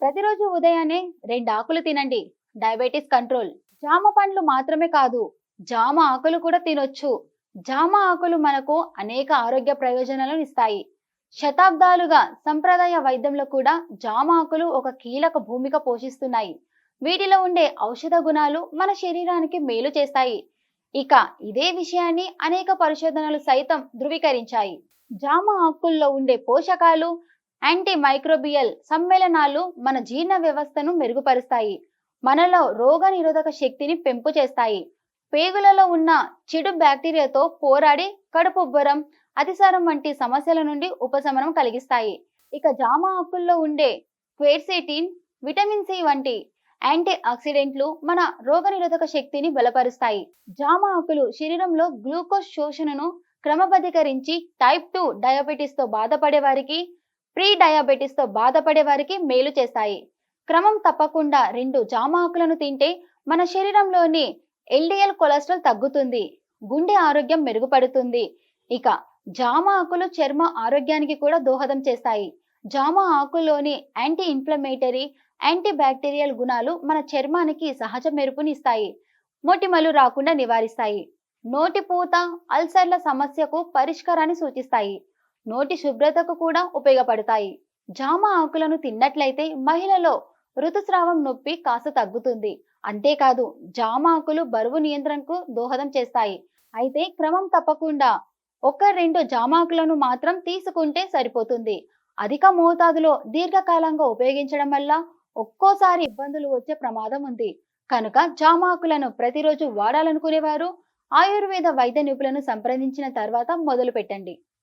ప్రతిరోజు ఉదయాన్నే రెండు ఆకులు తినండి. Diabetes control. జామ పండ్లు మాత్రమే కాదు జామ ఆకులు కూడా తినొచ్చు. జామ ఆకులు మనకు అనేక ఆరోగ్య ప్రయోజనాలను ఇస్తాయి. శతాబ్దాలుగా సంప్రదాయ వైద్యంలో కూడా జామ ఆకులు ఒక కీలక భూమిక పోషిస్తున్నాయి. వీటిలో ఉండే ఔషధ గుణాలు మన శరీరానికి మేలు చేస్తాయి. ఇక ఇదే విషయాన్ని అనేక పరిశోధనలు సైతం ధృవీకరించాయి. జామ ఆకుల్లో ఉండే పోషకాలు యాంటీ మైక్రోబియల్ సమ్మేళనాలు మన జీర్ణ వ్యవస్థను మెరుగుపరుస్తాయి. మనలో రోగ నిరోధక శక్తిని పెంపు చేస్తాయి. పేగులలో ఉన్న చెడు బ్యాక్టీరియాతో పోరాడి కడుపుబ్బరం అతిసారం వంటి సమస్యల నుండి ఉపశమనం కలిగిస్తాయి. ఇక జామ ఆకుల్లో ఉండే క్వేర్సెటిన్ విటమిన్ సి వంటి యాంటీ ఆక్సిడెంట్లు మన రోగనిరోధక శక్తిని బలపరుస్తాయి. జామ ఆకులు శరీరంలో గ్లూకోజ్ శోషణను క్రమబద్ధీకరించి టైప్ టూ డయాబెటీస్తో బాధపడే వారికి ప్రీ డయాబెటీస్తో బాధపడే వారికి మేలు చేస్తాయి. క్రమం తప్పకుండా రెండు జామ ఆకులను తింటే మన శరీరంలోని ఎల్డిఎల్ కొలెస్ట్రాల్ తగ్గుతుంది గుండె ఆరోగ్యం మెరుగుపడుతుంది. ఇక జామ ఆకులు చర్మ ఆరోగ్యానికి కూడా దోహదం చేస్తాయి. జామ ఆకుల్లోని యాంటీ ఇన్ఫ్లమేటరీ యాంటీ బ్యాక్టీరియల్ గుణాలు మన చర్మానికి సహజ మెరుపునిస్తాయి మొటిమలు రాకుండా నివారిస్తాయి. నోటి పూత అల్సర్ల సమస్యకు పరిష్కారాన్ని సూచిస్తాయి. నోటి శుభ్రతకు కూడా ఉపయోగపడతాయి. జామ ఆకులను తిన్నట్లయితే మహిళలో ఋతుస్రావం నొప్పి కాస్త తగ్గుతుంది. అంతేకాదు జామ ఆకులు బరువు నియంత్రణకు దోహదం చేస్తాయి. అయితే క్రమం తప్పకుండా ఒక రెండు జామాకులను మాత్రం తీసుకుంటే సరిపోతుంది. అధిక మోతాదులో దీర్ఘకాలంగా ఉపయోగించడం వల్ల ఒక్కోసారి ఇబ్బందులు వచ్చే ప్రమాదం ఉంది. కనుక జామాకులను ప్రతిరోజు వాడాలనుకునేవారు ఆయుర్వేద వైద్య నిపుణులను సంప్రదించిన తర్వాత మొదలు పెట్టండి